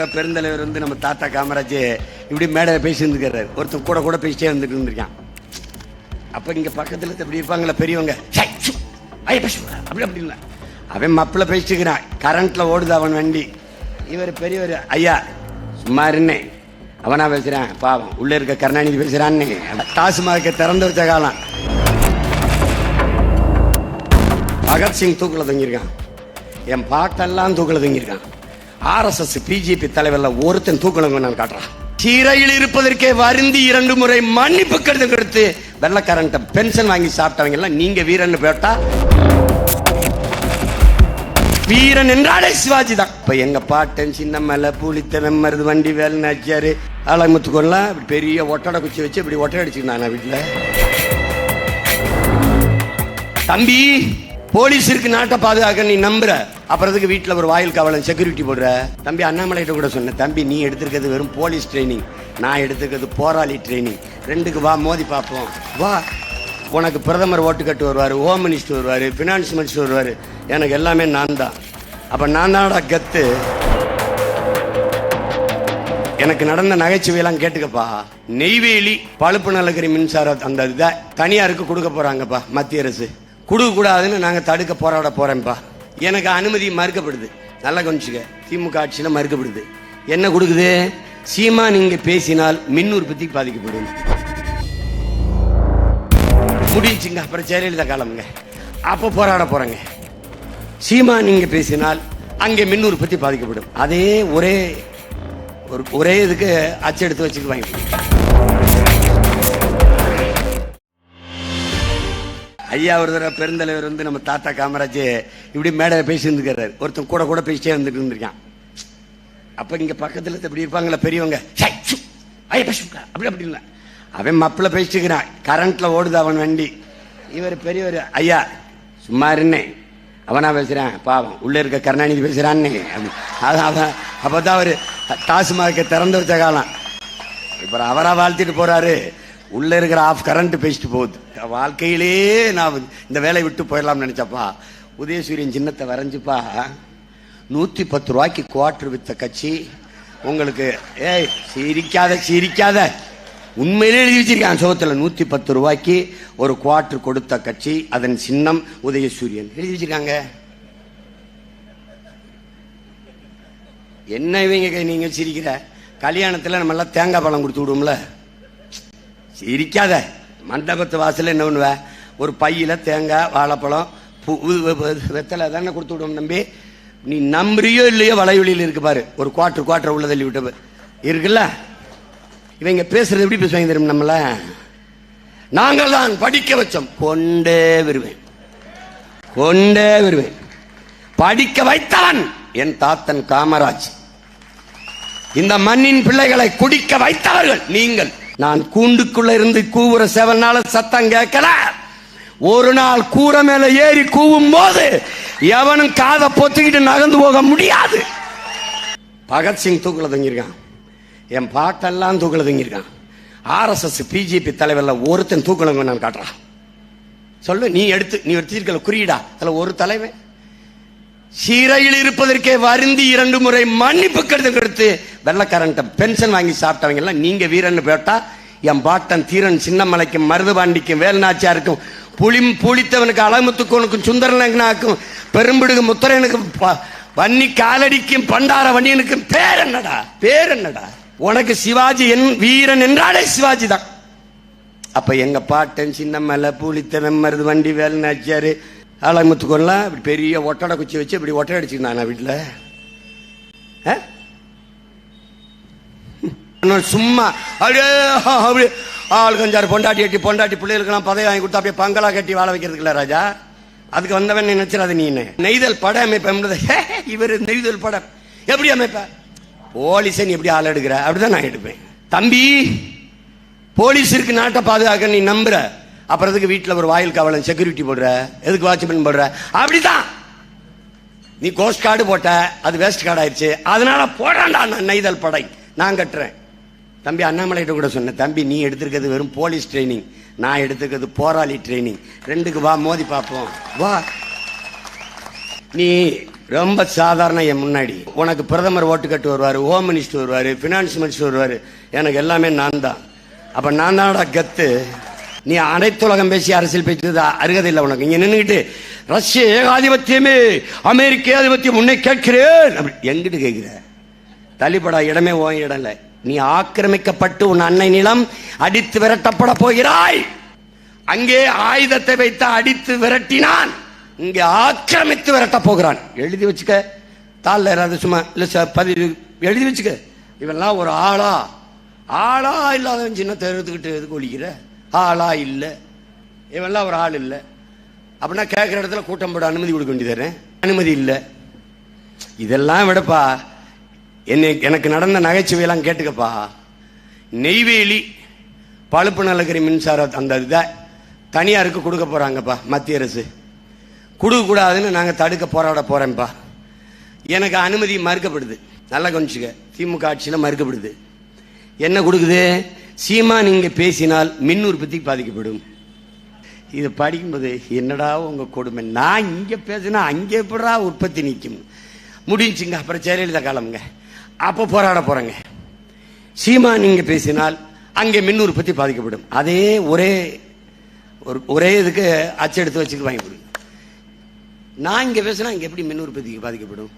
பெருந்தலைவர் வந்து நம்ம தாத்தா காமராஜ் இப்படி மேடையில் பேசி ஒருத்தர் ஒருத்தன் கூட கூட பேசிட்டே வந்துட்டு இருந்திருக்கான். அப்ப இங்க பக்கத்துல இப்படி இருப்பாங்களா பெரியவங்க அப்படி அப்படி இல்லை. அவன் மப்பிள பேசிட்டு இருக்கிறான் கரண்ட்ல ஓடுது அவன் வண்டி. இவர் பெரியவர் ஐயா சும்மா இருந்தேன் அவனா பேசுகிறான் பாவம் உள்ள இருக்க கருணாநிதி பேசுறான்னு. டாஸ்மாக திறந்து வச்ச காலம். பகத்சிங் தூக்கில் தங்கியிருக்கான். என் பாட்டெல்லாம் தூக்கில் தங்கியிருக்கான். ஆர்எஸ்எஸ் பிஜேபி தலைவர்ல ஒருத்தன் தூக்கில நான் காட்டுறான். சிறையில் இருப்பதற்கே வருந்தி இரண்டு முறை மன்னிப்பு கடிதம் கொடுத்து வெள்ளக்காரன்ட்ட பென்ஷன் வாங்கி சாப்பிட்டவங்க எல்லாம் நீங்க வீரன் போட்டா? வீரன் என்றாலே சிவாஜி தான் இப்ப எங்க பாட்டன் சின்ன மேல பூலித்த வண்டி வேலை நாச்சியாரு ஆலமுத்துக்கொள்ளலாம் இப்படி பெரிய ஒட்டடை குச்சி வச்சு இப்படி ஒட்டடை அடிச்சுக்கினான் வீட்டில் வீட்டுல. தம்பி போலீஸ் இருக்கு நாட்டை பாதுகாக்க நீ நம்புற. அப்புறத்துக்கு வீட்டில் ஒரு வாயில் காவலன் செக்யூரிட்டி போடுற. தம்பி அண்ணாமலைகிட்ட கூட சொன்னேன் தம்பி நீ எடுத்திருக்கிறது வெறும் போலீஸ் ட்ரைனிங் நான் எடுத்துக்கிறது போராளி ட்ரைனிங் ரெண்டுக்கு வா மோதி பார்ப்போம். வா. உனக்கு பிரதமர் ஓட்டு கட்டு வருவார் ஹோம் மினிஸ்டர் வருவார் ஃபினான்ஸ் மினிஸ்டர் வருவார். எனக்கு எல்லாமே நான் தான். அப்போ நான் தானடா கத்து. எனக்கு நடந்த நகைச்சுவையெல்லாம் கேட்டுக்கப்பா. நெய்வேலி பழுப்பு நலக்கரி மின்சார அந்த இதை தனியாருக்கு கொடுக்க போகிறாங்கப்பா மத்திய அரசு. கொடுக்கக்கூடாதுன்னு நாங்கள் தடுக்க போராட போறேன்ப்பா எனக்கு அனுமதி மறுக்கப்படுது. நல்லா கொஞ்சிக்க திமுக ஆட்சியில் மறுக்கப்படுது. என்ன கொடுக்குது? சீமா நீங்கள் பேசினால் மின் உற்பத்தி பாதிக்கப்படும். முடிஞ்சுங்க. அப்புறம் ஜெயலலிதா காலமுங்க. அப்போ போராட போகிறேங்க சீமா நீங்கள் பேசினால் அங்கே மின் உற்பத்தி பாதிக்கப்படும். அதே ஒரே ஒரு ஒரே இதுக்கு அச்செடுத்து வச்சுக்குவாங்க. ஐயா ஒரு தடவை பெருந்தலைவர் வந்து நம்ம தாத்தா காமராஜ் இப்படி மேடையில் பேசிட்டு இருந்துக்கிறாரு ஒருத்தன் கூட கூட பேசிட்டே வந்துட்டு இருந்திருக்கான். அப்போ இங்க பக்கத்துல இப்படி இருப்பாங்களா பெரியவங்க. ஐயா, பேசு, அப்படி அப்படி இல்லை. அவன் மப்பிள பேசிட்டு இருக்கிறான் கரண்ட்ல ஓடுது அவன் வண்டி. இவர் பெரியவர் ஐயா சும்மா இருந்தேன் அவனா பேசுறான். பாவம் உள்ளே இருக்க கருணாநிதி பேசுறான்னு. அப்படி. அதான் அப்போ தான் அவர் டாஸ்மாக திறந்து வச்ச காலம். இப்போ அவரா வாழ்த்திட்டு போறாரு. உள்ள இருக்கிற ஆஃப் கரண்ட் பேசிட்டு போகுது. வாழ்க்கையிலே நான் இந்த வேலையை விட்டு போயிடலாம்னு நினைச்சப்பா. உதயசூரியன் சின்னத்தை வரைஞ்சுப்பா. நூத்தி பத்து ரூபாய்க்கு குவார்ட்ரு வித்த கட்சி உங்களுக்கு ஏய் சிரிக்காத சிரிக்காத. உண்மையிலே எழுதி வச்சிருக்கான் சோகத்தில். நூத்தி பத்து ரூபாய்க்கு ஒரு குவார்ட்ரு கொடுத்த கட்சி அதன் சின்னம் உதயசூரியன். எழுதி வச்சிருக்காங்க. என்ன இவங்க நீங்க சிரிக்கிற? கல்யாணத்துல நம்ம எல்லாம் தேங்காய் பழம் கொடுத்து விடுவோம்ல. சிரிக்காத. மண்டபத்து வாசலில் என்ன பண்ணுவ? ஒரு பையில தேங்காய் வாழைப்பழம் பூ வெத்தலை தானே கொடுத்து விடுவோம் நம்பி நீ நம்புறியோ இல்லையோ வளைவெளியில் இருக்கு பாரு. ஒரு குவாட்ரு குவாட்டர் உள்ள தள்ளி விட்டு இருக்குல்ல? இவங்க பேசுறது எப்படி பேசுவாங்க தெரியும் நம்மள? நாங்கள் தான் படிக்க வச்சோம். கொண்டே வருவேன். கொண்டே வருவேன். படிக்க வைத்தவன் என் தாத்தன் காமராஜ். இந்த மண்ணின் பிள்ளைகளை குடிக்க வைத்தவர்கள் நீங்கள். நான் கூண்டுக்குள்ள இருந்து கூவுற செவனால சத்தம் கேட்கல. ஒரு நாள் கூரை மேல ஏறி கூவும் போது எவனும் காதை பொத்திக்கிட்டு நகர்ந்து போக முடியாது. பகத்சிங் தூக்குல தங்கியிருக்கான். என் பாட்டெல்லாம் தூக்குல தங்கியிருக்கான். ஆர்எஸ்எஸ் பிஜேபி தலைவரில் ஒருத்தன் தூக்குலங்க நான் காட்டுறான். சொல்லு நீ எடுத்து நீ எடுத்திருக்கல குறியீடா. அதில் ஒரு தலைவன் சிறையில் இருப்பதற்கே வருந்தி இரண்டு முறை மன்னிப்பு கடிதம் கொடுத்து வெள்ளக்காரன்ட்ட பென்ஷன் வாங்கி சாப்பிட்டவங்க எல்லாம் நீங்க வீரன் போட்டா என் பாட்டன் தீரன் சின்னமலைக்கும் மருதுபாண்டிக்கும் வேலுநாச்சியாருக்கும் புளி புளித்தவனுக்கு அலமுத்துக்கோனுக்கும் சுந்தரலங்கனாக்கும் பெரும்பிடுக்கு முத்தரனுக்கும் வன்னி காலடிக்கும் பண்டார வண்டியனுக்கும் பேர் என்னடா? பேர் என்னடா? உனக்கு சிவாஜி என் வீரன் என்றாலே சிவாஜி தான். அப்ப எங்க பாட்டன் சின்னமலை புளித்தவன் மருது வண்டி வேலுநாச்சியாரு நாச்சியாரு ஆலமுத்துக்கொள்ளலாம் இப்படி பெரிய ஒட்டடை குச்சி வச்சு இப்படி ஒட்டடை அடிச்சுக்கினான் வீட்டில்? ஆ? சும்மா அப்படியே அப்படி ஆள் கஞ்சாறு பொண்டாட்டி கட்டி பொண்டாட்டி பிள்ளைகளுக்கெல்லாம் பதவி வாங்கி கொடுத்தா அப்படியே பங்களா கட்டி வாழ வைக்கிறதுக்குல ராஜா. அதுக்கு வந்தவன் நினைச்சிடாத நீ நெய்தல் பட அமைப்பு என்பது இவர் நெய்தல் படம். எப்படி அமைப்ப? போலீஸை நீ எப்படி ஆள் எடுக்கிற? அப்படிதான் நான் எடுப்பேன். தம்பி போலீஸ் இருக்கு நாட்டை பாதுகாக்க நீ நம்புற. அப்புறம் எதுக்கு வீட்டில் ஒரு வாயில் காவலன் செக்யூரிட்டி போடுற எதுக்கு வாட்ச்மேன் போடுற? அப்படிதான் நீ கோஸ்ட் கார்டு போட்ட அது வேஸ்ட் கார்டு ஆயிடுச்சு. அதனால போடாண்டா நான் நெய்தல் படை. நான் கட்டுறேன். தம்பி அண்ணாமலைகிட்ட கூட சொன்னேன் தம்பி நீ எடுத்திருக்கிறது வெறும் போலீஸ் ட்ரைனிங் நான் எடுத்துக்கிறது போராளி ட்ரைனிங் ரெண்டுக்கு வா மோதி பார்ப்போம். வா. நீ ரொம்ப சாதாரண என் முன்னாடி. உனக்கு பிரதமர் ஓட்டு கட்டு வருவார் ஹோம் மினிஸ்டர் வருவார் ஃபினான்ஸ் மினிஸ்டர் வருவார். எனக்கு எல்லாமே நான் தான் அப்போ நான் தானடா கத்து? நீ அனைத்துலகம் பேசி அரசியல் பேசுறது அருகதை இல்லை உனக்கு. இங்க நின்றுக்கிட்டு ரஷ்ய ஏகாதிபத்தியமே அமெரிக்க ஏகாதிபத்தியம் உன்னை கேட்கிறேன். அப்படி எங்கிட்டு கேட்கிற? தள்ளிப்படா இடமே ஓ இடம் இல்லை நீ ஆக்கிரமிக்கப்பட்டு உன் அன்னை நிலம் அடித்து விரட்டப்பட போகிறாய். அங்கே ஆயுதத்தை வைத்து அடித்து விரட்டினான். இங்கே ஆக்கிரமித்து விரட்ட போகிறான். எழுதி வச்சுக்க. தாளில் ஏதாவது சும்மா இல்லை சார் பதிவு எழுதி வச்சுக்க. இவெல்லாம் ஒரு ஆளா? ஆளா இல்லாதவன் சின்ன தெரிவித்துக்கிட்டு எதுக்கு ஒழிக்கிற? ஆளா இல்லை. இவெல்லாம் ஒரு ஆள் இல்லை. அப்படின்னா கேட்குற இடத்துல கூட்டம் போட அனுமதி கொடுக்க வேண்டியதானே அனுமதி இல்லை. இதெல்லாம் விடப்பா. என்னை எனக்கு நடந்த நகைச்சுவையெல்லாம் கேட்டுக்கப்பா. நெய்வேலி பழுப்பு நலக்கரி மின்சார அந்த இதை தனியாருக்கு கொடுக்க போகிறாங்கப்பா மத்திய அரசு. கொடுக்கக்கூடாதுன்னு நாங்கள் தடுக்க போராட போகிறேன்ப்பா எனக்கு அனுமதி மறுக்கப்படுது. நல்லா கொஞ்சிக்க திமுக ஆட்சியில் மறுக்கப்படுது. என்ன கொடுக்குது? சீமா நீங்கள் பேசினால் மின் உற்பத்தி பாதிக்கப்படும். இது படிக்கும்போது என்னடா உங்கள் கொடுமை? நான் இங்கே பேசினா அங்கே எப்படா உற்பத்தி நிற்கும்? முடிஞ்சுங்க அப்புறம் ஜெயலலிதா காலம்ங்க. அப்போ போராட போகிறேங்க சீமா நீங்க பேசினால் அங்கே மின் உற்பத்தி பாதிக்கப்படும். அதே ஒரே ஒரு ஒரே இதுக்கு அச்செடுத்து வச்சுட்டு வாங்கி கொடுங்க நான் இங்கே பேசினா இங்கே எப்படி மின் உற்பத்திக்கு பாதிக்கப்படும்?